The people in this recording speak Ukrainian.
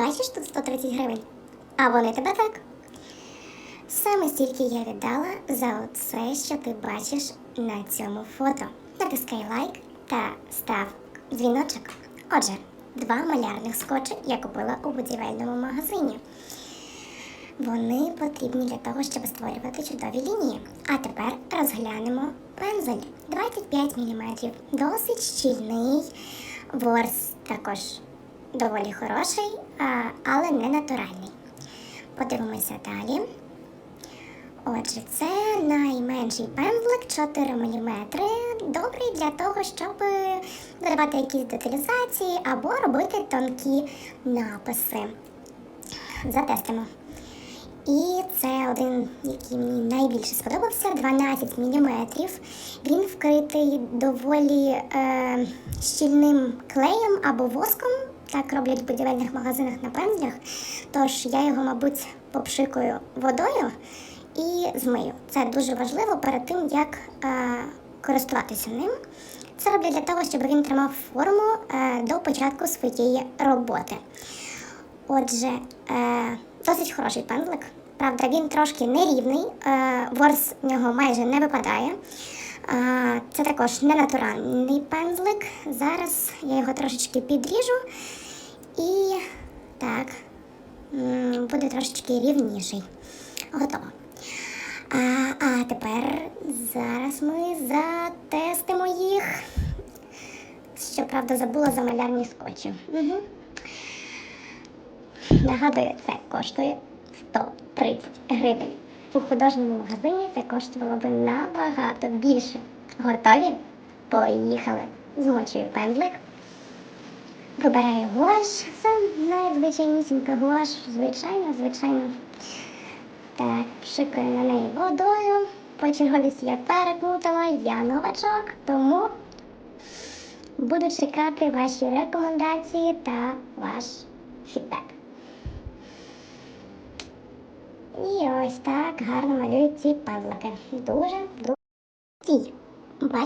Бачиш тут 130 гривень? А вони тебе так. Саме стільки я віддала за оце, що ти бачиш на цьому фото. Натискай лайк та став дзвіночок. Отже, два малярних скотчі я купила у будівельному магазині. Вони потрібні для того, щоб створювати чудові лінії. А тепер розглянемо пензель 25 мм. Досить щільний. Ворс також доволі хороший, але не натуральний. Подивимося далі. Отже, це найменший пензлик 4 мм. Добрий для того, щоб додавати якісь деталізації або робити тонкі написи. Затестимо. І це один, який мені найбільше сподобався 12 мм. Він вкритий доволі е, щільним клеєм або воском. Так роблять в будівельних магазинах на пензлях. Тож я його, мабуть, попшикую водою і змию. Це дуже важливо перед тим, як е, користуватися ним. Це роблять для того, щоб він тримав форму е, до початку своєї роботи. Отже, е, досить хороший пензлик. Правда, він трошки нерівний, е, ворс в нього майже не випадає. Це також не натуральний пензлик. Зараз я його трошечки підріжу і так, буде трошечки рівніший. Готово. А, а тепер зараз ми затестимо їх. Щоправда, забула за малярні скотчі. Угу. Нагадую, це коштує 130 гривень. У художньому магазині це коштувало би набагато більше. Готові? Поїхали. Змочую пензлик. Вибираю гуаш. Це найзвичайнісінька гуаш. Звичайно, звичайно. Так, пшикаю на неї водою. По черговість я переплутала, я новачок, тому буду чекати ваші рекомендації та ваш фідбек. І ось так гарно малюють ці пазлики. Дуже дуже. Бачите?